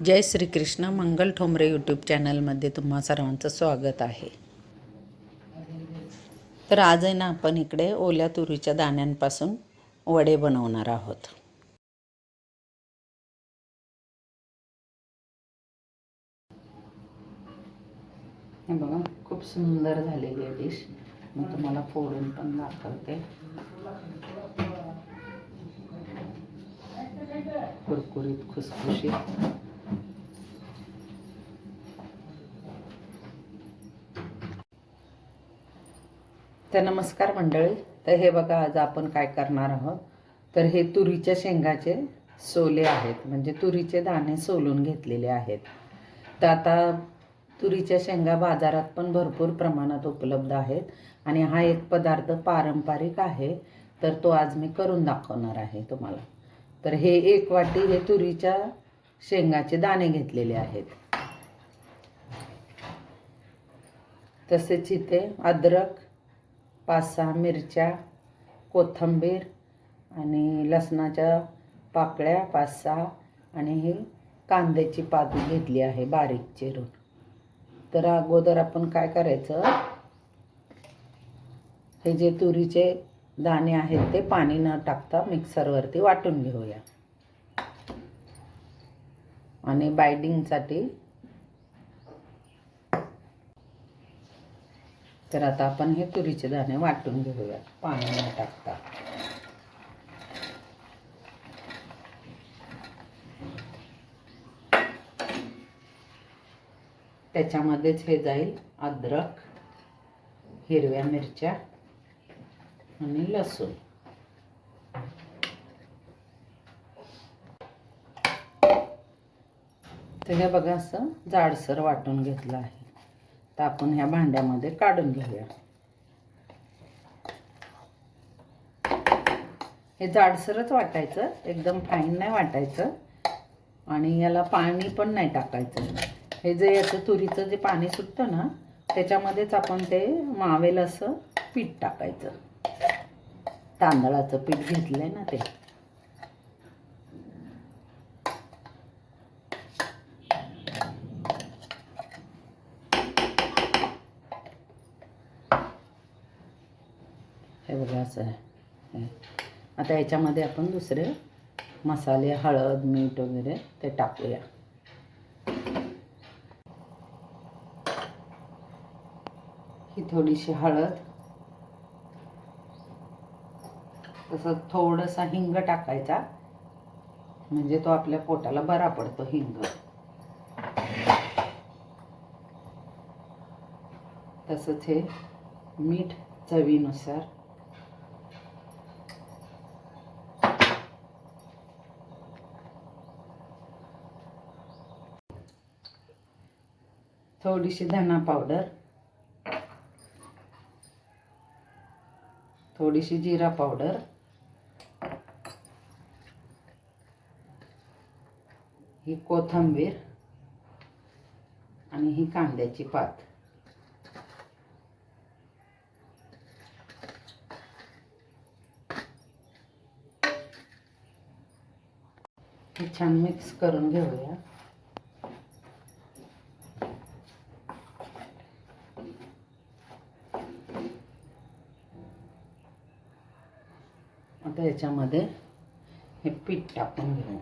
जय Shrikrishna Mangal Thombare YouTube चॅनलमध्ये तुम्हा सर्वांचं स्वागत आहे. तर आज आहे ना आपण इकडे ओल्या तुरीच्या दाण्यांपासून वडे बनवणार आहोत. हे बघा खूप सुंदर झालेली आहे डिश मी तुम्हाला फोडून पण दाखवते. कुरकुरीत खुसखुशीत. तर नमस्कार मंडळी. तर हे बघा आज आपण काय करणार आहोत? तर हे तुरीच्या शेंगाचे सोले आहेत. म्हणजे तुरीचे दाणे सोलून घेतलेले आहेत. तर आता तुरीच्या शेंगा बाजारात पण भरपूर प्रमाणात उपलब्ध आहेत. आणि हा एक पदार्थ पारंपरिक आहे. तर तो आज मी करून दाखवणार आहे तुम्हाला. तर हे एक वाटी हे तुरीच्या शेंगाचे दाणे घेतलेले आहेत. तसेच इथे अद्रक पाच सहा मिरच्या कोथिंबीर आणि लसणाच्या पाकळ्या पाच सहा आणि ही कांद्याची पात घेतली आहे बारीक चिरून. तर अगोदर आपण काय करायचं? हे जे तुरीचे दाणे आहेत ते पाणी न टाकता मिक्सरवरती वाटून घेऊया. आणि बायडिंगसाठी तर आता आपण हे तुरीचे दाणे वाटून घेऊया पाणी न टाकता. त्याच्यामध्येच हे जाईल अद्रक हिरव्या मिरच्या आणि लसूण. तर हे बघा असं जाडसर वाटून घेतलं आहे. तर आपण ह्या भांड्यामध्ये काढून घेऊया. हे जाडसरच वाटायचं एकदम फाईन नाही वाटायचं. आणि याला पाणी पण नाही टाकायचं. हे जे याचं तुरीचं जे पाणी सुटतं ना त्याच्यामध्येच आपण ते मावेल असं पीठ टाकायचं. तांदळाचं पीठ घेतलंय ना ते हे बघा असं आहे. आता याच्यामध्ये आपण दुसरे मसाले हळद मीठ वगैरे ते टाकूया. ही थोडीशी हळद. तसं थोडासा हिंग टाकायचा. म्हणजे तो आपल्या पोटाला बरा पडतो हिंग. तसंच हे मीठ चवीनुसार थोडीशी धना पावडर. थोडीशी जिरा पावडर. ही कोथिंबीर आणि ही कांद्याची पात. हे छान मिक्स करून घेऊया. आता याच्यामध्ये हे पीठ टाकून घेऊ.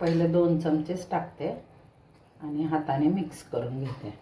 पहिले दोन चमचेच टाकते आणि हाताने मिक्स करून घेते.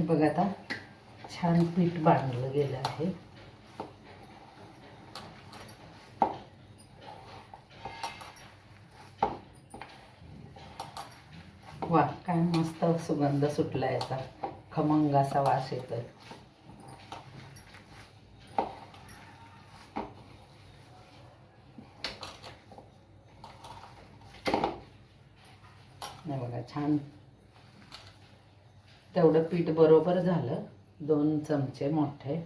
हे बघा आता. छान पीठ बांधलं गेलं आहे. वा काय मस्त सुगंध सुटला याचा खमंग असा वास येतोय. बघा छान तेवढं पीठ बरोबर झालं. दोन चमचे मोठे.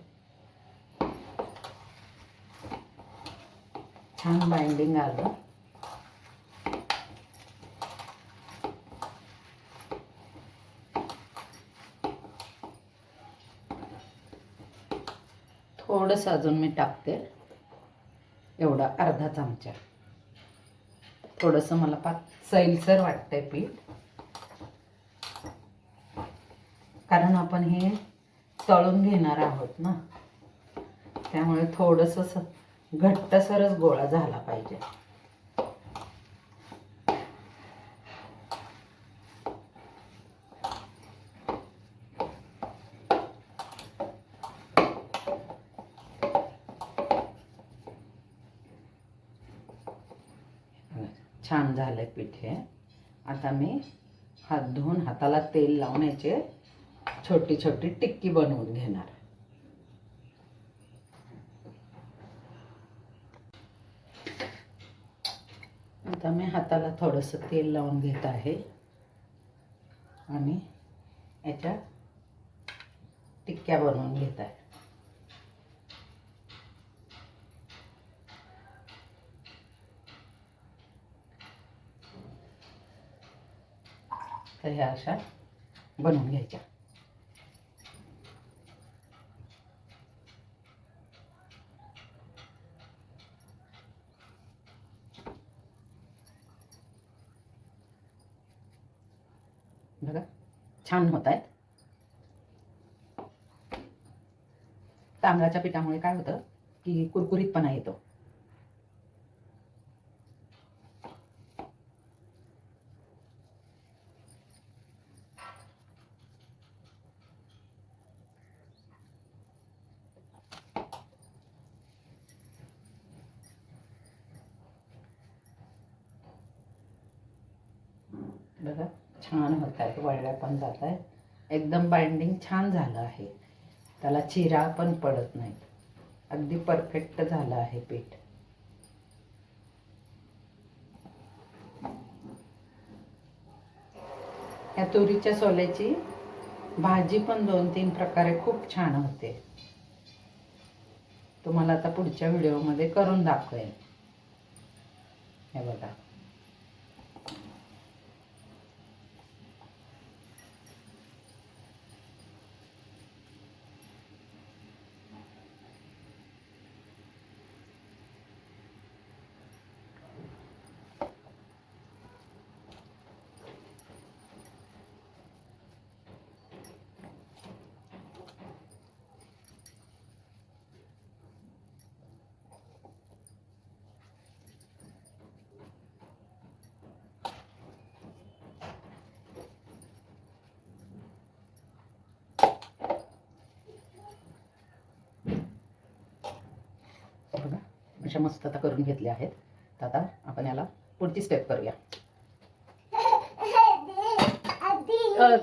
छान बाइंडिंग आलं. थोडंसं अजून मी टाकते. एवढा अर्धा चमचा. थोडंसं मला पाच सैलसर वाटतंय पीठ कारण आपण हे तळून घेणार आहोत ना. त्यामुळे थोडंसं घट्टसरच गोळा झाला पाहिजे. छान झालंय पीठ हे. आता मी हात धुवून हाताला तेल लावण्याचे छोटी छोटी टिक्की बनवून घेणार. आता मी हाताला थोडंसं तेल लावून घेत आहे. आणि याच्या टिक्क्या बनवून घेत आहे. तर ह्या अशा बनवून घ्यायच्या. बघा छान होत आहेत. तांदळाच्या पिठामुळे काय होतं की कुरकुरीतपणा येतो. बघा. छान होत आहेत वळल्या पण जात आहेत एकदम बाइंडिंग छान झालं आहे. त्याला चिरा पण पडत नाही. अगदी परफेक्ट झालं आहे पीठ. या तुरीच्या सोल्याची भाजी पण दोन तीन प्रकारे खूप छान होते. तुम्हाला आता पुढच्या व्हिडिओमध्ये करून दाखवेन. हे बघा बघा. अशा मस्त आता करून घेतल्या आहेत. तर आता आपण याला पुढची स्टेप करूया. अ,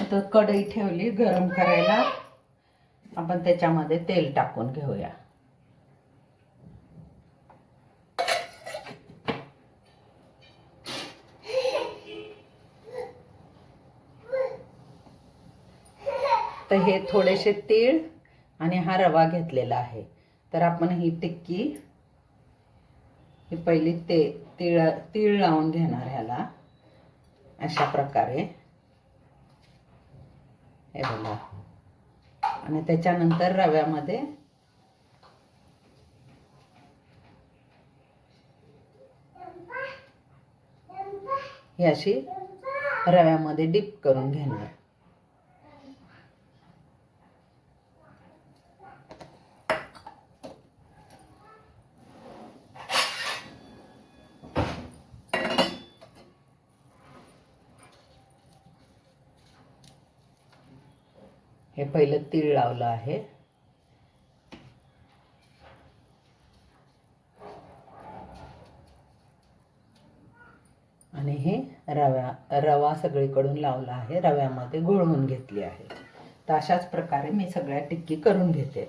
आता कढई ठेवली गरम करायला. आपण त्याच्यामध्ये तेल टाकून घेऊया. तर हे थोडेसे तीळ आणि हा रवा घेतलेला आहे. तर आपण ही टिक्की ही पहिली ते तीळ तीळ लावून घेणार ह्याला. अशा प्रकारे. हे बघा. आणि त्याच्यानंतर रव्यामध्ये ही अशी रव्यामध्ये डिप करून घेणार. हे पहिलं तीळ लावलं आहे. आणि हे रव्या रवा सगळीकडून लावला आहे. रव्यामध्ये घोळवून घेतली आहे. तर अशाच प्रकारे मी सगळ्या टिक्की करून घेते.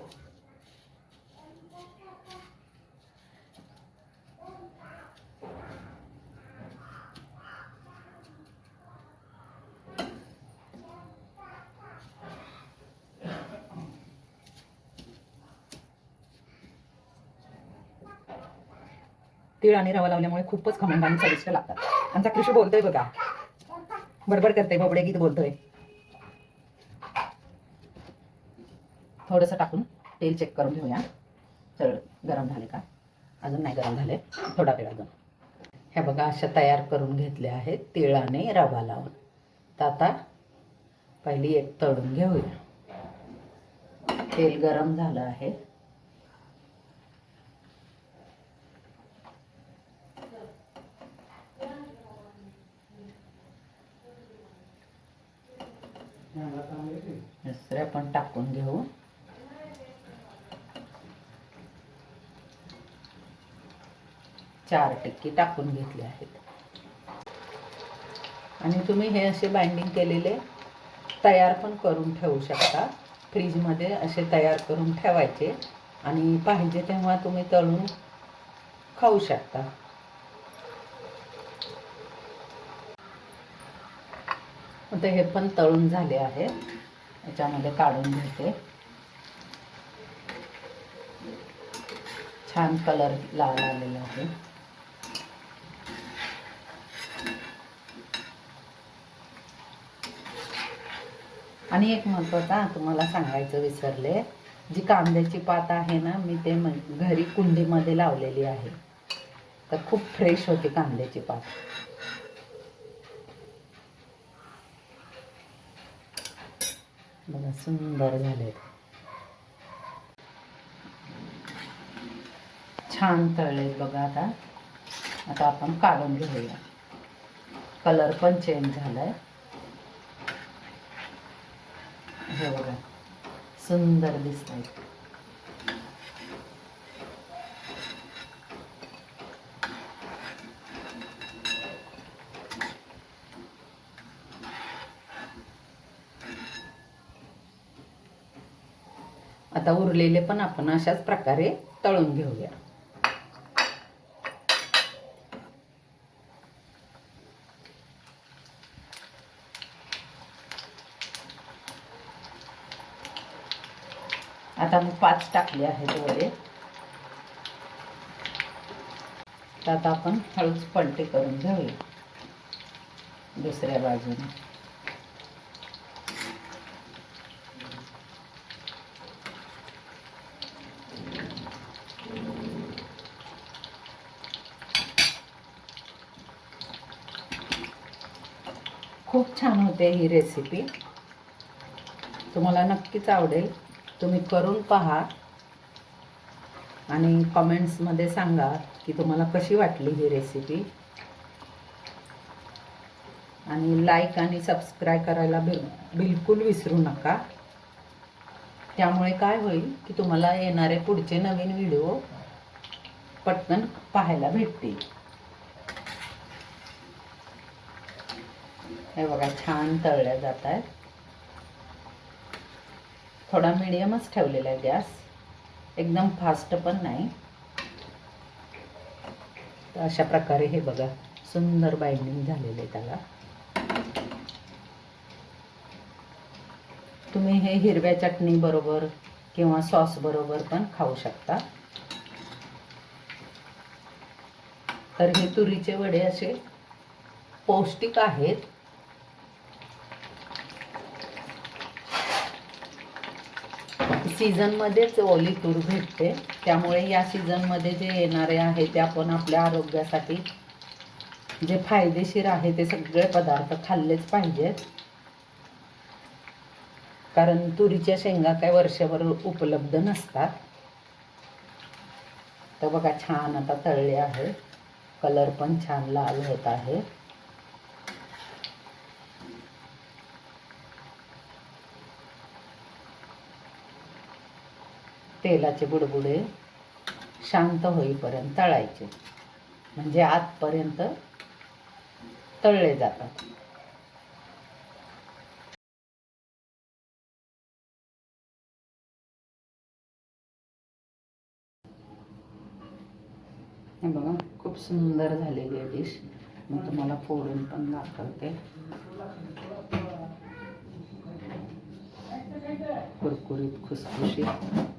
तीळ आणि रवा लावल्यामुळे खूपच खमंग आणि चविष्ट लागतात. आमचा कृषी बोलतोय बघा. बडबड करते बबडे गीत बोलतोय. थोडंसं टाकून तेल चेक करून घेऊया. चल गरम झाले का? अजून नाही गरम झाले. थोडा वेळ अजून. ह्या बघा अशा तयार करून घेतल्या आहेत तिळाने रवा लावून. तर आता पहिली एक तळून घेऊया. तेल गरम झालं आहे. दुसरे पण टाकून घेऊ. चार टक्के टाकून घेतले आहेत. आणि तुम्ही हे असे बाइंडिंग केलेले तयार पण करून ठेवू शकता. फ्रीजमध्ये असे तयार करून ठेवायचे. आणि पाहिजे तेव्हा तुम्ही तळून खाऊ शकता. आता हे पण तळून झाले आहे. याच्यामध्ये काढून घेते. छान कलर लाल आलेला आहे. आणि एक महत्त्वाचा तुम्हाला सांगायचं विसरले. जी कांद्याची पात आहे ना मी ते घरी कुंडीमध्ये लावलेली आहे. तर खूप फ्रेश होती कांद्याची पात. बघा सुंदर झाले छान तळलेत बघा आता. आता आपण काढून घेऊया. कलर पण चेंज झालाय. हे बघा. सुंदर दिसत आहे आता उरलेले पण आपण अशाच प्रकारे तळून घेऊया. आता मी पाच टाकले आहेत वडे. तर आता आपण हळूच पलटी करून घेऊया दुसऱ्या बाजूने. खूप छान होते ही रेसिपी तुम्हाला नक्कीच आवडेल. तुम्ही करून पहा आणि कमेंट्समध्ये सांगा की तुम्हाला कशी वाटली ही रेसिपी आणि लाईक आणि सबस्क्राईब करायला बिल बिलकुल विसरू नका. त्यामुळे काय होईल की तुम्हाला येणारे पुढचे नवीन व्हिडिओ पटकन पाहायला भेटतील. हे बघा छान तळल्या जात आहेत. थोडा मिडियमच ठेवलेला आहे गॅस. एकदम फास्ट पण नाही. तर अशा प्रकारे हे बघा सुंदर बाइंडिंग झालेले आहे त्याला. तुम्ही हे हिरव्या चटणी बरोबर किंवा सॉस बरोबर पण खाऊ शकता. तर हे तुरीचे वडे असे पौष्टिक आहेत. सीझनमध्येच ओली तूर भेटते. त्यामुळे या सीझनमध्ये जे येणारे आहे ते आपण आपल्या आरोग्यासाठी जे फायदेशीर आहे ते सगळे पदार्थ खाल्लेच पाहिजेत. कारण तुरीच्या शेंगा काय वर्षभर उपलब्ध नसतात. तर बघा छान आता तळले आहे. कलर पण छान लाल होत आहे. तेलाचे बुडबुडे शांत होईपर्यंत तळायचे. म्हणजे आतपर्यंत तळले जातात. हे बघा खूप सुंदर झालेली आहे डिश. मग तुम्हाला फोडून पण दाखवते. कुरकुरीत खुसखुशीत.